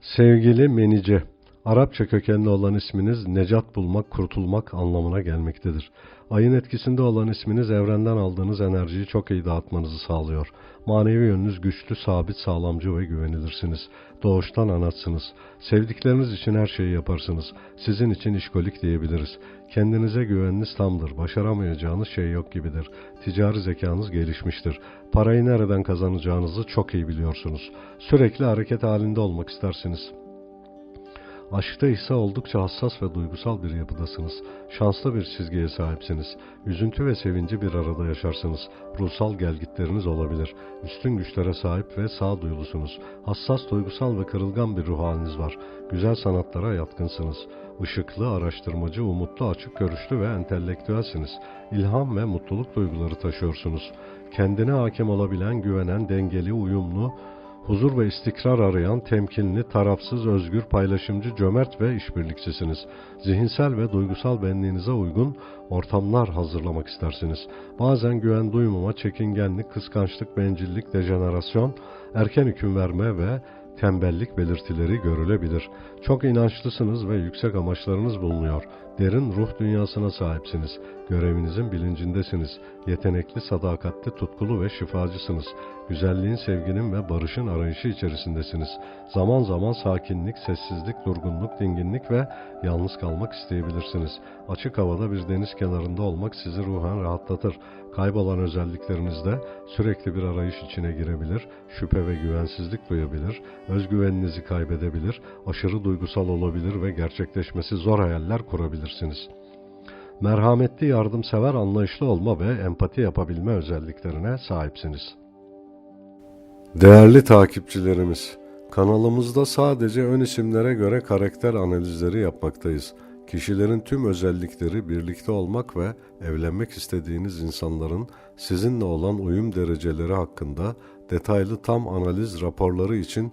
Sevgili Menice, Arapça kökenli olan isminiz necat bulmak, kurtulmak anlamına gelmektedir. Ayın etkisinde olan isminiz evrenden aldığınız enerjiyi çok iyi dağıtmanızı sağlıyor. Manevi yönünüz güçlü, sabit, sağlamcı ve güvenilirsiniz. Doğuştan anatsınız. Sevdikleriniz için her şeyi yaparsınız. Sizin için işkolik diyebiliriz. Kendinize güveniniz tamdır. Başaramayacağınız şey yok gibidir. Ticari zekanız gelişmiştir. Parayı nereden kazanacağınızı çok iyi biliyorsunuz. Sürekli hareket halinde olmak istersiniz. Aşkta ise oldukça hassas ve duygusal bir yapıdasınız. Şanslı bir çizgiye sahipsiniz. Üzüntü ve sevinci bir arada yaşarsınız. Ruhsal gelgitleriniz olabilir. Üstün güçlere sahip ve sağduyulusunuz. Hassas, duygusal ve kırılgan bir ruh haliniz var. Güzel sanatlara yatkınsınız. Işıklı, araştırmacı, umutlu, açık görüşlü ve entelektüelsiniz. İlham ve mutluluk duyguları taşıyorsunuz. Kendine hakim olabilen, güvenen, dengeli, uyumlu, Huzur ve istikrar arayan, temkinli, tarafsız, özgür, paylaşımcı, cömert ve işbirlikçisiniz. Zihinsel ve duygusal benliğinize uygun ortamlar hazırlamak istersiniz. Bazen güven duymama, çekingenlik, kıskançlık, bencillik, dejenerasyon, erken hüküm verme ve tembellik belirtileri görülebilir. Çok inançlısınız ve yüksek amaçlarınız bulunuyor. Derin ruh dünyasına sahipsiniz. Görevinizin bilincindesiniz. Yetenekli, sadakatli, tutkulu ve şifacısınız. Güzelliğin, sevginin ve barışın arayışı içerisindesiniz. Zaman zaman sakinlik, sessizlik, durgunluk, dinginlik ve yalnız kalmak isteyebilirsiniz. Açık havada bir deniz kenarında olmak sizi ruhen rahatlatır. Kaybolan özelliklerinizde sürekli bir arayış içine girebilir, şüphe ve güvensizlik duyabilir, özgüveninizi kaybedebilir, aşırı duygusal olabilir ve gerçekleşmesi zor hayaller kurabilirsiniz. Merhametli, yardımsever, anlayışlı olma ve empati yapabilme özelliklerine sahipsiniz. Değerli takipçilerimiz, kanalımızda sadece ön isimlere göre karakter analizleri yapmaktayız. Kişilerin tüm özellikleri, birlikte olmak ve evlenmek istediğiniz insanların sizinle olan uyum dereceleri hakkında detaylı tam analiz raporları için